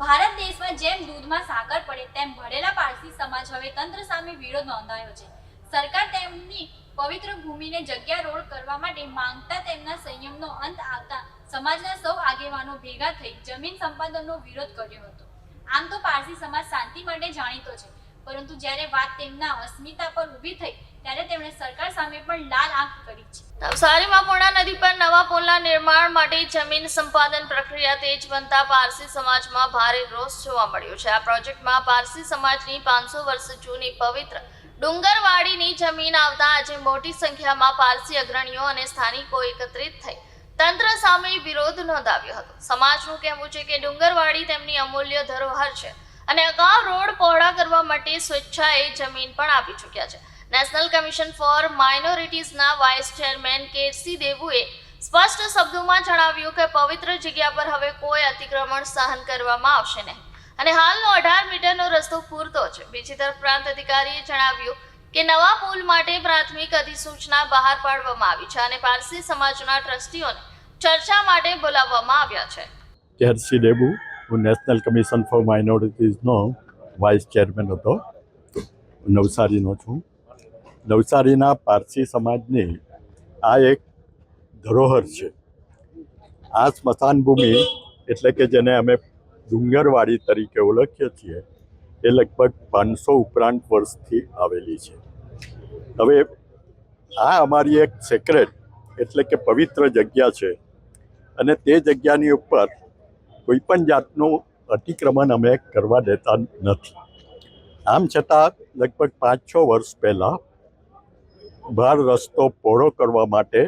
ભારત દેશમાં જેમ દૂધમાં સાકર પડે તેમ ભળેલા પારસી સમાજ હવે તંત્ર સામે વિરોધ નોંધાયો છે. સરકાર તેમની પવિત્ર ભૂમિને જગ્યા રોડ કરવા માટે માંગતા તેમના સંયમનો અંત આવતા સમાજના સૌ આગેવાનો ભેગા થઈ જમીન સંપાદનનો વિરોધ કર્યો હતો. આમ તો પારસી સમાજ શાંતિ માટે જાણીતો છે, પરંતુ જ્યારે વાત તેમના અસ્મિતા પર ઊભી થઈ, ત્યારે તેમણે સરકાર સામે પણ લાલ આંખ કરી છે. નવસારીમાં પૂર્ણા નદી નવા પુલના નિર્માણ માટે જમીન સંપાદન પ્રક્રિયા તેજ બનતા પારસી સમાજમાં ભારે રોષ જોવા મળ્યો છે. આ પ્રોજેક્ટમાં પારસી સમાજની પાંચસો વર્ષ જૂની પવિત્ર ડુંગરવાડીની જમીન આવતા આજે મોટી સંખ્યામાં પારસી અગ્રણીઓ અને સ્થાનિકો એકત્રિત થઈ તંત્ર સામે વિરોધ નોંધાવ્યો હતો. સમાજનું કહેવું છે કે ડુંગરવાડી તેમની અમૂલ્ય ધરોહર છે અને અગાઉ રોડ પહોળા કરવા માટે સ્વેચ્છાએ જમીન પણ આપી ચૂક્યા છે. નેશનલ કમિશન ફોર માઇનોરિટીઝના વાઇસ ચેરમેન કેસી દેવુએ સ્પષ્ટ શબ્દોમાં જણાવ્યું કે પવિત્ર જગ્યા પર હવે કોઈ અતિક્રમણ સહન કરવામાં આવશે નહીં. અને હાલનો અઢાર મીટરનો રસ્તો પૂરતો છે. બીજી તરફ પ્રાંત અધિકારીએ જણાવ્યું કે નવા પુલ માટે પ્રાથમિક અધિસૂચના બહાર પાડવામાં આવી છે અને પારસી સમાજના ટ્રસ્ટીઓને ચર્ચા માટે બોલાવવામાં આવ્યા છે. કેરસી ડેબુ, હું નેશનલ કમિશન ફોર માઇનોરિટીઝનો વાઇસ ચેરમેન હતો. નવસારીનો છું. નવસારીના પારસી સમાજની આ એક ધરોહર છે. આ સ્મશાન ભૂમિ એટલે કે જેને અમે ડુંગરવાડી તરીકે ઓળખીએ છીએ, એ લગભગ પાંચસો ઉપરાંત વર્ષથી આવેલી છે. હવે આ અમારી એક સેક્રેટ એટલે કે પવિત્ર જગ્યા છે અને તે જગ્યાની ઉપર કોઈ પણ જાતનું અતિક્રમણ અમે કરવા દેતા નથી. આમ છતાં લગભગ પાંચ છ વર્ષ પહેલાં બહાર રસ્તો પહોળો કરવા માટે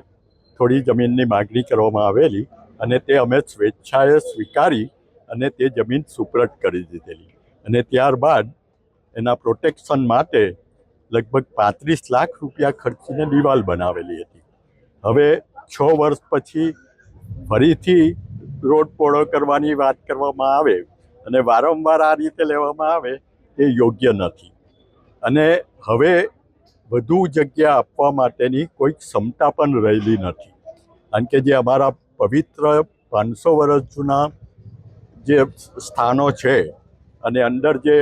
થોડી જમીનની માગણી કરવામાં આવેલી અને તે અમે સ્વેચ્છાએ સ્વીકારી અને તે જમીન સુપ્રત કરી દીધેલી. અને ત્યારબાદ એના પ્રોટેક્શન માટે લગભગ પાંત્રીસ લાખ રૂપિયા ખર્ચીને દિવાલ બનાવેલી હતી. હવે છ વર્ષ પછી ફરીથી રોડ પોળો કરવાની વાત કરવામાં આવે અને વારંવાર આ રીતે લેવામાં આવે, એ યોગ્ય નથી. અને હવે વધુ જગ્યા આપવા માટેની કોઈ ક્ષમતા પણ રહેલી નથી. કારણ કે જે અમારા પવિત્ર પાંચસો વર્ષ જૂના જે સ્થાનો છે અને અંદર જે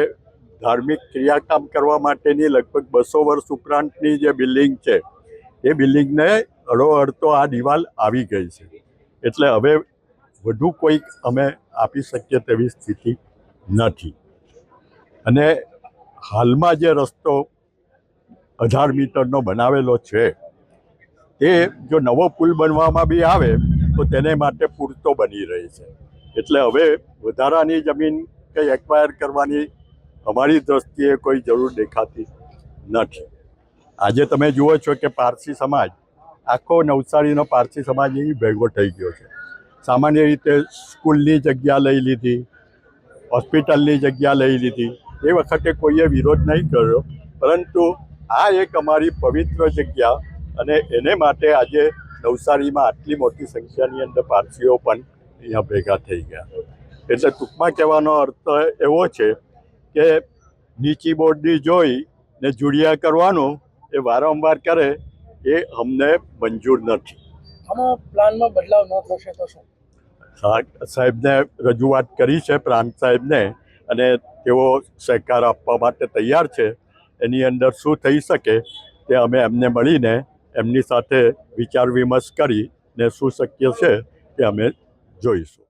ધાર્મિક ક્રિયાકામ કરવા માટેની લગભગ બસો વર્ષ ઉપરાંતની જે બિલ્ડિંગ છે, એ બિલ્ડિંગને અડોઅડ તો આ દિવાલ આવી ગઈ છે. એટલે હવે વધુ કોઈક અમે આપી શકીએ તેવી સ્થિતિ નથી. અને હાલમાં જે રસ્તો અઢાર મીટરનો બનાવેલો છે. એ જો નવો પુલ બનવામાં બી આવે, તો તેને માટે પૂરતો બની રહે છે. એટલે હવે વધારાની જમીન કંઈ એક્વાયર કરવાની અમારી દ્રષ્ટિએ કોઈ જરૂર દેખાતી નથી. આજે તમે જુઓ છો કે પારસી સમાજ, આખો નવસારીનો પારસી સમાજ અહીં ભેગો થઈ ગયો છે. સામાન્ય રીતે સ્કૂલની જગ્યા લઈ લીધી, હોસ્પિટલની જગ્યા લઈ લીધી. એ વખતે કોઈએ વિરોધ નહીં કર્યો, પરંતુ આ એક અમારી પવિત્ર જગ્યા અને એને માટે આજે નવસારીમાં આટલી મોટી સંખ્યાની અંદર પારસીઓ પણ અહીંયા ભેગા થઈ ગયા. એટલે ટૂંકમાં કહેવાનો અર્થ એવો છે કે નીચી બોર્ડની જોઈ ને જુડિયા કરવાનું એ વારંવાર કરે એ અમને મંજૂર નથી. આમાં પ્લાનમાં બદલાવ ન થશે તો શું? સાહેબને રજૂઆત કરી છે પ્રાંત સાહેબને અને તેઓ સહકાર આપવા માટે તૈયાર છે. એની અંદર શું થઈ શકે તે અમે એમને મળીને એમની સાથે વિચાર વિમર્શ કરી ને શું શક્ય છે તે અમે જોઈશું.